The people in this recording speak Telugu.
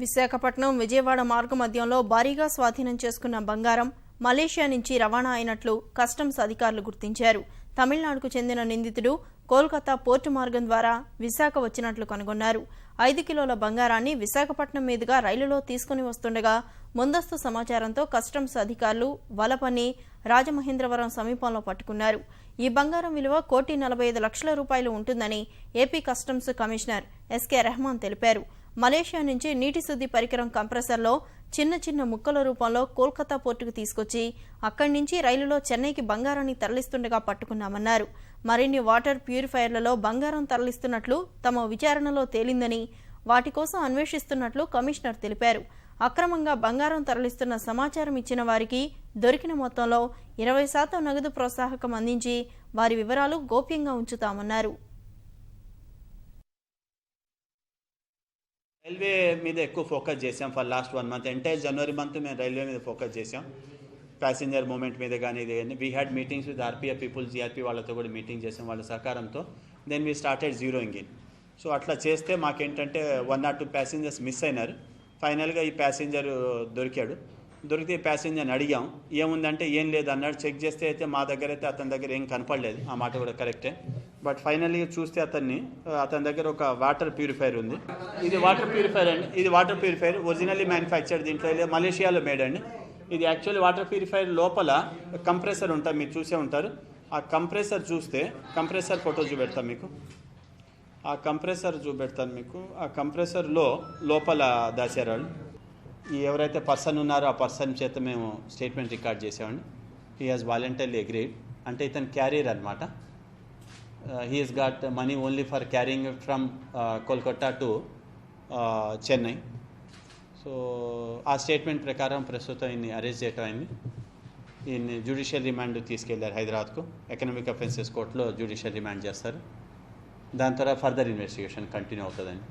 విశాఖపట్నం విజయవాడ మార్గ మధ్యంలో భారీగా స్వాధీనం చేసుకున్న బంగారం మలేషియా నుంచి రవాణా అయినట్లు కస్టమ్స్ అధికారులు గుర్తించారు. తమిళనాడుకు చెందిన నిందితుడు కోల్కతా పోర్టు మార్గం ద్వారా విశాఖ వచ్చినట్లు కనుగొన్నారు. ఐదు కిలోల బంగారాన్ని విశాఖపట్నం మీదుగా రైలులో తీసుకుని వస్తుండగా ముందస్తు సమాచారంతో కస్టమ్స్ అధికారులు వలపని రాజమహేంద్రవరం సమీపంలో పట్టుకున్నారు. ఈ బంగారం విలువ కోటి నలభై ఐదు లక్షల రూపాయలు ఉంటుందని AP customs commissioner SK Rehman తెలిపారు. మలేషియా నుంచి నీటి శుద్ధి పరికరం కంప్రెసర్లో చిన్న చిన్న ముక్కల రూపంలో కోల్కతా పోర్టుకు తీసుకొచ్చి అక్కడి నుంచి రైలులో చెన్నైకి బంగారాన్ని తరలిస్తుండగా పట్టుకున్నామన్నారు. మరిన్ని వాటర్ ప్యూరిఫైయర్లలో బంగారం తరలిస్తున్నట్లు తమ విచారణలో తేలిందని వాటి కోసం అన్వేషిస్తున్నట్లు కమిషనర్ తెలిపారు. అక్రమంగా బంగారం తరలిస్తున్న సమాచారం ఇచ్చిన వారికి దొరికిన మొత్తంలో ఇరవై శాతం నగదు ప్రోత్సాహకం అందించి వారి వివరాలు గోప్యంగా ఉంచుతామన్నారు. రైల్వే మీద ఎక్కువ ఫోకస్ చేసాం for last one month. Entire January month మేము రైల్వే మీద ఫోకస్ చేసాం ప్యాసింజర్ మూమెంట్ మీద కానీ ఇది కానీ we had meetings with RPF people GRP వాళ్ళతో కూడా మీటింగ్ చేసాం వాళ్ళ సహకారంతో. Then we started zero engine so అట్లా చేస్తే మాకేంటంటే one or two passengers miss అయినారు. ఫైనల్గా ఈ ప్యాసింజర్ దొరికాడు. దొరికితే ప్యాసింజర్ని అడిగాం ఏముందంటే ఏం లేదు అన్నాడు చెక్ చేస్తే అయితే మా దగ్గర అయితే అతని దగ్గర ఏం కనపడలేదు. ఆ మాట కూడా కరెక్టే బట్ ఫైనల్లీ చూస్తే అతన్ని అతని దగ్గర ఒక వాటర్ ప్యూరిఫైర్ ఉంది. ఇది వాటర్ ప్యూరిఫైర్ అండి? ఇది వాటర్ ప్యూరిఫైర్ ఒరిజినల్లీ మ్యానుఫ్యాక్చర్డ్ దీంట్లో మలేషియాలో మేడ్ అండి. ఇది యాక్చువల్లీ వాటర్ ప్యూరిఫైర్ లోపల కంప్రెసర్ ఉంటుంది మీరు చూసే ఉంటారు. ఆ కంప్రెసర్ చూస్తే కంప్రెసర్ ఫోటో చూపెడతాం మీకు. ఆ కంప్రెసర్ చూపెడతాను మీకు. ఆ కంప్రెసర్లో లోపల దాచారు వాళ్ళు ఈ ఎవరైతే పర్సన్ ఉన్నారో ఆ పర్సన్ చేత మేము స్టేట్మెంట్ రికార్డ్ చేసామండి హీ హాజ్ వాలంటరీ అగ్రీడ్ అంటే ఇతను క్యారియర్ అనమాట he he's got money only for carrying from Kolkata to Chennai so ఆ స్టేట్మెంట్ ప్రకారం ప్రస్తుతం ఈయన్ని అరెస్ట్ చేయటం అయింది. ఈయన్ని జ్యుడిషియల్ రిమాండ్ తీసుకెళ్ళారు హైదరాబాద్కు. ఎకనామిక్ అఫెన్సెస్ కోర్టులో జ్యుడిషియల్ రిమాండ్ చేస్తారు. దాని తర్వాత ఫర్దర్ ఇన్వెస్టిగేషన్ కంటిన్యూ అవుతుందండి